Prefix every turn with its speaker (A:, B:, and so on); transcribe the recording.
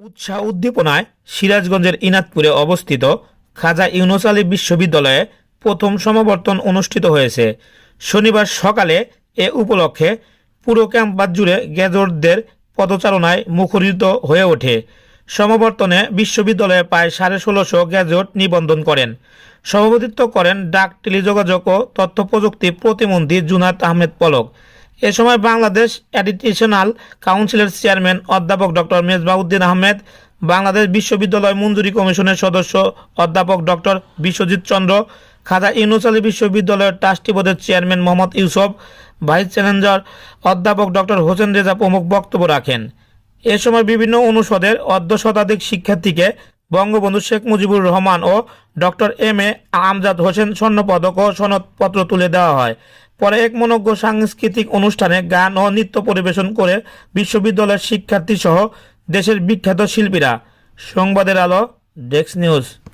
A: উৎসাহ উদ্দীপনায় সিরাজগঞ্জের ইনাদপুরে অবস্থিত খাজা ইউনুস আলী বিশ্ববিদ্যালয়ে প্রথম সমাবর্তন অনুষ্ঠিত হয়েছে। শনিবার সকালে এ উপলক্ষে পুরো ক্যাম্পাস জুড়ে গ্যাজরদের পদচারণায় মুখরিত হয়ে ওঠে। সমাবর্তনে বিশ্ববিদ্যালয়ে প্রায় সাড়ে ষোলোশো গ্যাজেট নিবন্ধন করেন। সভাপতিত্ব করেন ডাক টেলিযোগাযোগ ও তথ্য প্রযুক্তি প্রতিমন্ত্রী জুনাত আহমেদ পলক। এ সময় বাংলাদেশ এডিটেশনাল কাউন্সিলের চেয়ারম্যান অধ্যাপক ডক্টর মেজবাউদ্দিন আহমেদ, বাংলাদেশ বিশ্ববিদ্যালয় মঞ্জুরি কমিশনের সদস্য অধ্যাপক ডক্টর বিশ্বজিৎ চন্দ্র, খাজা ইউনুস আলী বিশ্ববিদ্যালয়ের ট্রাস্টি বোর্ডের chairman Mohammad Yusuf, vice challenger অধ্যাপক ডক্টর হোসেন রেজা প্রমুখ বক্তব্য রাখেন। এ সময় বিভিন্ন অনুষদের অর্ধ শতাধিক শিক্ষার্থীকে বঙ্গবন্ধু শেখ মুজিবুর রহমান ও doctor M A Amjad Hossain স্বর্ণপদক ও সনদপত্র তুলে দেওয়া হয়। পরে এক মনজ্ঞ সাংস্কৃতিক অনুষ্ঠানে গান ও নৃত্য পরিবেশন করে বিশ্ববিদ্যালয়ের শিক্ষার্থীসহ দেশের বিখ্যাত শিল্পীরা। সংবাদের আলো, ডেস্ক নিউজ।